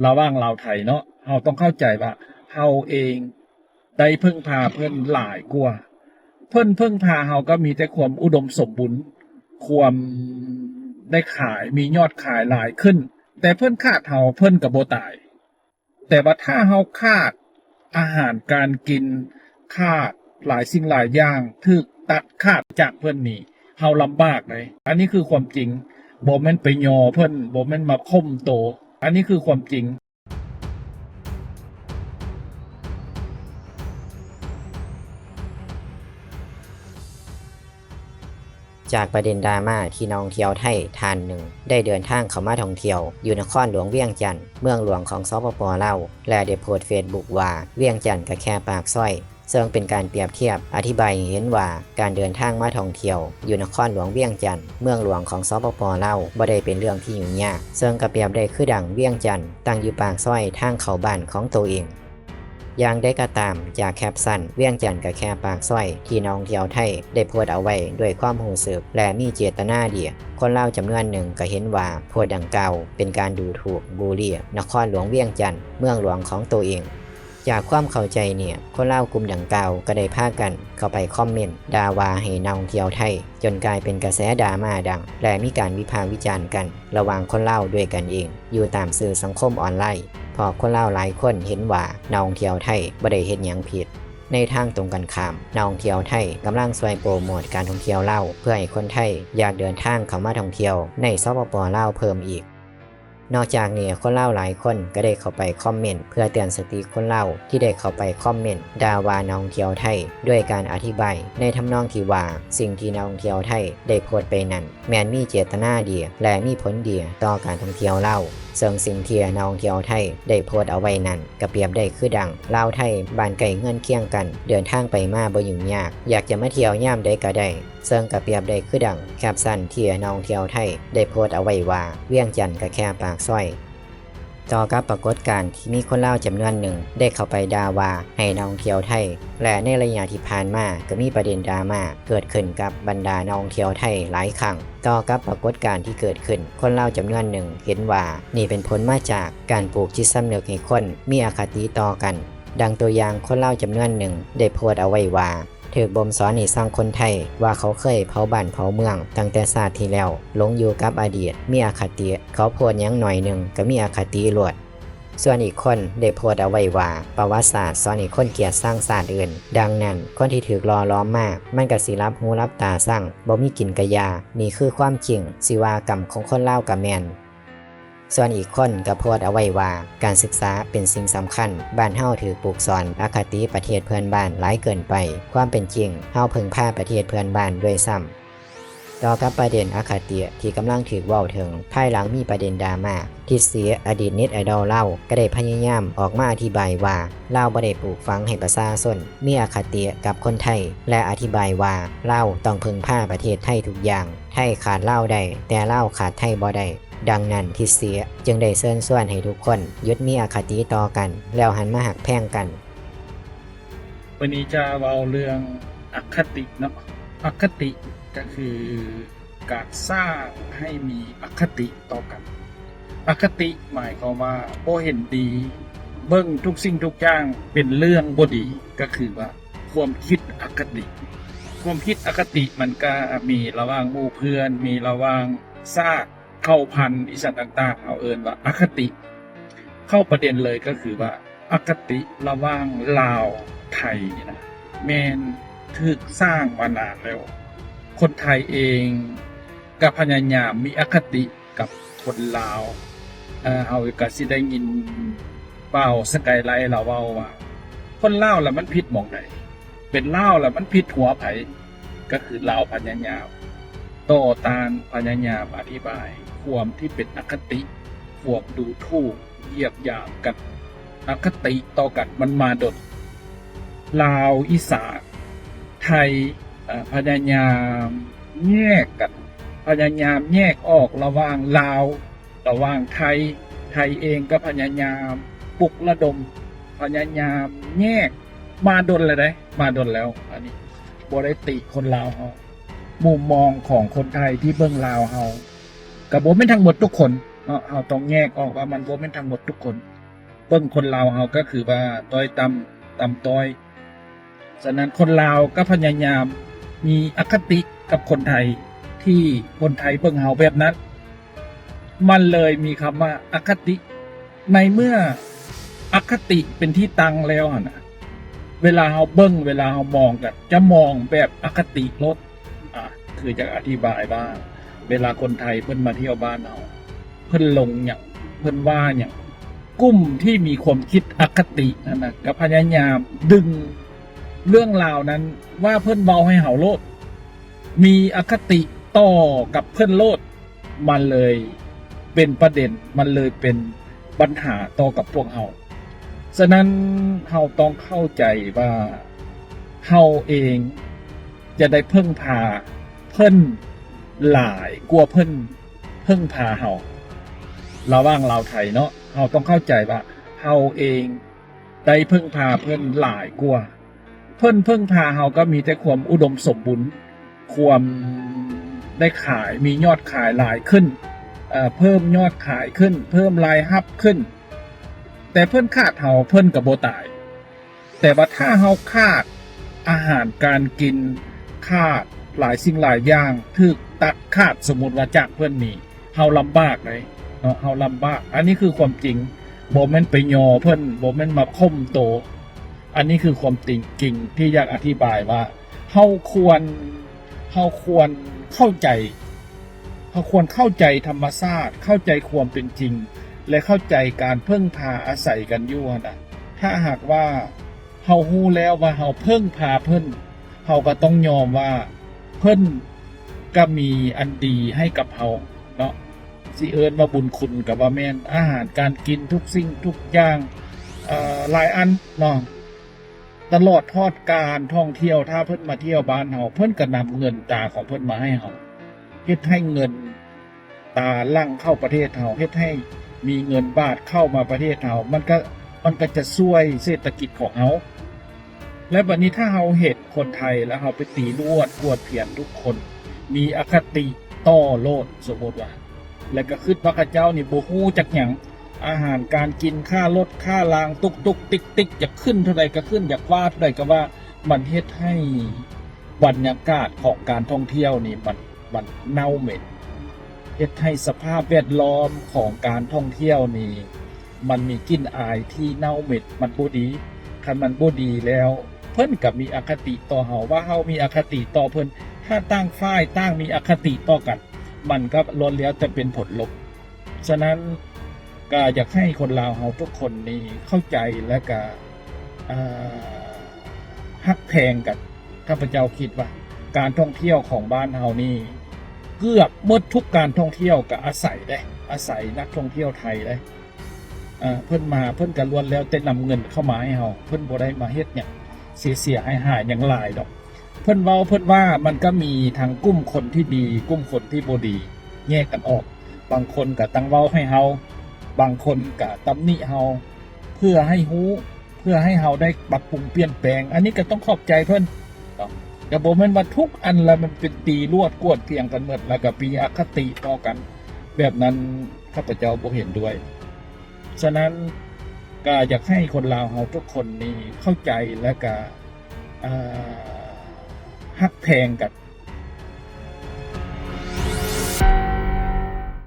เระหว่างลาไทยเนาะเฮาต้องเข้าใจว่าเฮาเองได้พึ่งพาเพิ่อนหลายกว่าเพิ่อนพึ่งพาเฮาก็มีแต่ความอุดมสมบูรณ์ความได้ขายมียอดขายหลายขึ้น แต่เพิ่อนขาดเฮาเพิ่อนก็บ่ตาย แต่ว่าถ้าเฮาขาดอาหารการกินขาดหลายสิ่งหลายอย่างถูกตัดขาดจากเพิ่อนนี่เฮาลำบากเลย อันนี้คือความจริงบ่แม่นไปยอเพิ่อนบ่แม่นมาข่มโต อันนี้คือความจริงจากประเด็นดราม่าที่นักท่องเที่ยวไทยทานหนึ่ง ได้เดินทางเข้ามาท่องเที่ยว อยู่นครหลวงเวียงจันทน์เมืองหลวงของสปปลาวและได้โพสต์เฟซบุ๊กว่าเวียงจันทน์ก็แค่ปากซอย ซึ่งเป็นการเปรียบเทียบอธิบายเห็นว่าการเดินทางมาท่องเที่ยวอยู่นครหลวงเวียงจันทน์เมืองหลวงของสปปลาวบ่ได้เป็นเรื่องที่ยุ่งยากซึ่งก็เปรียบได้คือดังเวียงจันทน์ตั้งอยู่ปากซอยทางเขาบ้านของตัวเองอย่างได้ก็ตามจากแคปสั้นเวียงจันทน์กับแค่ปากส้อยที่น้องเที่ยวไทยได้โพสต์เอาไว้ด้วยความหูสึกและมีเจตนาเดียคนเล่าจำนวนหนึ่งก็เห็นว่าโพสต์ดังกล่าวเป็นการดูถูกบูลลี่นครหลวงเวียงจันทน์เมืองหลวงของตัวเอง จากความเข้าใจเนี่ย คนเล่ากลุ่มดังกล่าวก็ได้พากันเข้าไปคอมเมนต์ด่าว่าให้นักท่องเที่ยวไทย จนกลายเป็นกระแสดราม่าดัง และมีการวิพากษ์วิจารณ์กัน ระหว่างคนเล่าด้วยกันเอง อยู่ตามสื่อสังคมออนไลน์พอคนเล่าหลายคนเห็นว่านักท่องเที่ยวไทยบ่ได้เฮ็ดหยังผิดในทางตรงกันข้ามนักท่องเที่ยวไทยกำลังช่วยโปรโมทการท่องเที่ยวเล่าเพื่อให้คนไทยอยากเดินทางเข้ามาท่องเที่ยวในสปปเล่าเพิ่มอีก นอกจากนี้คนเล่าหลายคนก็ได้เข้าไปคอมเมนต์เพื่อเตือนสติคนเล่าที่ได้เข้าไปคอมเมนต์ดาวานักท่องเที่ยวไทย ด้วยการอธิบายในทำนองที่ว่าสิ่งที่นักท่องเที่ยวไทยได้โพสไปนั้น แมนมีเจตนาดีและมีผลดีต่อการท่องเที่ยวเล่าวซึ่งสิ่งที่นักท่องเที่ยวไทยได้โพสเอาไว้นั้นก็เปรียบได้คือดังเล่าไทยบานไก่เงื่อนเคียงกัน เดินทางไปมาบ่ยุ่งยาก อยากจะมาเที่ยวย่ามใดก็ได้ ซึ่งก็เปรียบได้คือดังแคปสั้นที่นักท่องเที่ยวไทย ได้โพสต์เอาไว้ว่าเวียงจันทน์ก็แค่ปากซอยต่อกับปรากฏการณ์ที่มีคนเล่าจำนวนหนึ่งได้เข้าไปด่าว่าให้นักท่องเที่ยวไทย และในระยะที่ผ่านมาก็มีประเด็นดราม่าเกิดขึ้นกับบรรดานักท่องเที่ยวไทยหลายครั้งต่อกับปรากฏการณ์ที่เกิดขึ้น คนเล่าจำนวนหนึ่งเห็นว่านี่เป็นผลมาจากการปลูกจิตสำนึกให้คนมีอคติต่อกัน ดังตัวอย่างคนเล่าจำนวนหนึ่งได้โพสต์เอาไว้ว่า ถือบ่มสอนให้สร้างคนไทย ว่าเขาเคยเผาบ้านเผาเมือง ตั้งแต่ศาสตร์ที่แล้วหลงอยู่กับอดีต มีอคติ เขาโพสต์หยังหน่อยหนึ่งก็มีอคติลวดส่วนอีกคนได้โพสต์เอาไว้ว่า ประวัติศาสตร์สอนให้คนเกียดสร้างศาสตร์อื่น ดังนั้น คนที่ถูกรอล้อมมาก มันก็สิรับหูรับตาสร้างบ่มีกินกะยา นี่คือความจริงสิว่ากรรมของคนเล่ากับแมน ส่วนอีกคนก็โพสต์เอาไว้ว่าการศึกษาเป็นสิ่งสำคัญ บ้านเฮาถือปลูกสอนอคติประเทศเพื่อนบ้านหลายเกินไป ความเป็นจริงเฮาพึ่งพาประเทศเพื่อนบ้านด้วยซ้ำต่อกับประเด็นอคติที่กำลังถือว้าถึงภายหลังมีประเด็นดราม่าที่เสียอดีตเน็ตไอดอลเล่าก็ได้พยายามออกมาอธิบายว่าเล่าบ่ได้ปลูกฝังให้ประชาชนมีอคติกับคนไทย และอธิบายว่าเล่าต้องพึ่งพาประเทศไทยทุกอย่าง ไทยขาดเล่าได้แต่เล่าขาดไทยบ่ได้ ดังนั้นที่เสียจึงได้เชิญชวนให้ทุกคนยุดมีอคติต่อกัน แล้วหันมาหักแพ่งกัน วันนี้จะเว้าเรื่องอคติเนาะอคติก็คือการสร้างให้มีอคติต่อกัน อคติหมายความว่าบ่เห็นดี เบิ่งทุกสิ่งทุกอย่างเป็นเรื่องบ่ดีก็คือว่าความคิดอคติ ความคิดอคติมันก็มีระว่างหมู่เพื่อน มีระว่างซาก เข้าพันธุ์อีสันต่างๆ เอาเอินว่าอคติ เข้าประเด็นเลยก็คือว่าอคติระว่างลาวไทยนี่นะแมนถึกสร้างมานานแล้ว คนไทยเองกับพยายามมีอคติกับคนลาวเอ่อเอาก็สิได้ยินเป้าสกายไลท์เราเว้าว่า คนลาวแล้วมันผิดมองไหนเป็นลาวแล้วมันผิดหัวไผก็คือลาวพยายามต่อตานพยายามอธิบาย ความที่เป็นอคติความดูถูกเหยียบหยามกัน อคติต่อกันมันมาดดลาวอีสานไทยพยายามแยกกันพยายามแยกออกระหว่างลาวระหว่างไทย ไทยเองก็พยายามปลุกระดม พยายามแยกมาดนเลยได้มาดนแล้วอันนี้บริติคนลาวเฮามุมมองของคนไทยที่เบื้องลาวเฮา กับผมไม่ทั้งหมดทุกคนเนาะเฮาต้องแยกออกว่ามันบ่แม่นทั้งหมดทุกคน เบิ่งคนลาวเฮาก็คือว่าต้อยต่ำต่ำต้อยฉะนั้นคนลาวก็พยายามมีอคติกับคนไทยที่คนไทยเบิ่งเฮาแบบนั้น มันเลยมีคำว่าอคติ ในเมื่ออคติเป็นที่ตั้งแล้วนนะเวลาเฮาเบิ่งเวลาเฮามองกันจะมองแบบอคติลดอะคือจะอธิบายว่า เวลาคนไทยเพิ่นมาเที่ยวบ้านเฮาเพิ่นลงอย่างเพิ่นว่าอย่างกลุ่มที่มีความคิดอคตินั่นนะก็พยายามดึงเรื่องราวนั้นว่าเพิ่นเบาให้เฮาโลด มีอคติต่อกับเพื่อนโลด มันเลยเป็นประเด็นมันเลยเป็นปัญหาต่อกับพวกเฮาฉะนั้นเฮาต้องเข้าใจว่าเฮาเองจะได้เพึ่งพาเพิ่น หลายกลัวเพิ่นพึ่งพาเฮาระว่างเราวไทยเนาะเฮาต้องเข้าใจว่าเฮาเองได้เพึ่งพาเพิ่นหลายกว่าเพิ่นพึ่งพาเฮาก็มีแต่ความอุดมสมบูรณ์ความได้ขายมียอดขายหลายขึ้นเอ่อเพิ่มยอดขายขึ้น เพิ่มรายรับขึ้น แต่เพิ่นขาดเฮาเพิ่นกับโบตาย แต่ว่าถ้าเฮาขาดอาหารการกินขาดหลายสิ่งหลายอย่างถึก ตัดขาดสมมติว่าจากเพิ่อนนี่เฮาลำบากเลยเนาะเฮาลำบาก อันนี้คือความจริงบ่แม่นไปยอเพิ่อนบ่แม่นมาข่มโต อันนี้คือความจริงจริงที่อยากอธิบายว่าเฮาควรเราควรเข้าใจเราควรเข้าใจธรรมชาติเข้าใจความเป็นจริง และเข้าใจการพึ่งพาอาศัยกันอยู่นะถ้าหากว่าเราฮู้แล้วว่าเราพึ่งพาเพิ่นเราก็ต้องยอมว่าเพิ่น ก็มีอันดีให้กับเราเนาะสิเอิญว่าบุญคุณกับว่าแม่นอาหารการกินทุกสิ่งทุกอย่างหลายอันเนาะตลอดทอดการท่องเที่ยวถ้าเพิ่นมาเที่ยวบ้านเฮาเพิ่นก็นำเงินตาของเพิ่นมาให้เฮาเฮ็ดให้เงินตาลั่งเข้าประเทศเฮาเฮ็ดให้มีเงินบาทเข้ามาประเทศเฮามันก็มันก็จะช่วยเศรษฐกิจของเฮาและบัดนี้ถ้าเฮาเห็นคนไทยแล้วเฮาไปตีลวดกวดเพียนทุกคน มีอคติต่อโลดสมมติว่า แล้วก็คิดว่าข้าเจ้านี่บ่ฮู้จักหยังอาหารการกินค่ารถค่ารางตุกตุกติ๊กติ๊กจะขึ้นเท่าใดก็ขึ้นอยากว่าเท่าใดก็ว่ามันเฮ็ดให้บรรยากาศของการท่องเที่ยวนี่มันมันเน่าเหม็นเฮ็ดให้สภาพแวดล้อมของการท่องเที่ยวนี่มันมีกลิ่นอายที่เน่าเหม็นมันบ่ดีคันมันบ่ดีแล้ว เพิ่นกับมีอคติต่อเฮาว่าเฮามีอคติต่อเพิ่น ถ้าตั้งฝ่ายตั้งมีอคติต่อกัน มันก็ล้วนแล้วจะเป็นผลลบ ฉะนั้นก็อยากให้คนลาวเฮาทุกคนนี่เข้าใจและก็ฮักแพงกันข้าพเจ้าคิดว่า การท่องเที่ยวของบ้านเฮานี่เกือบหมดทุกการท่องเที่ยวก็อาศัยได้ อาศัยนักท่องเที่ยวไทยได้เพิ่นมาเพิ่นก็ล้วนแล้วแต่นำเงินเข้ามาให้เฮาเพิ่นบ่ได้มาเฮ็ดหยังเสียเสียหายหายอย่างหลายดอก เพิ่นเว้าเพิ่นว่ามันก็มีทั้งกลุ่มคนที่ดีกลุ่มคนที่บดี แยกกันออก บางคนก็ตั้งเว้าให้เฮาบางคนก็ตำหนิเฮาเพื่อให้ฮู้เพื่อให้เฮาได้ปรับปรุงเปลี่ยนแปลง อันนี้ก็ต้องขอบใจเพิ่นเนาะก็บ่แม่นว่าทุกอันแล้วมันเป็นตีลวดกวดเพียงกันหมดแล้วก็ปีอคติต่อกัน แบบนั้นข้าพเจ้าบ่เห็นด้วย ฉะนั้นก็อยากให้คนลาวเฮาทุกคนนี่เข้าใจและก็อ่า ฮักแพงกัน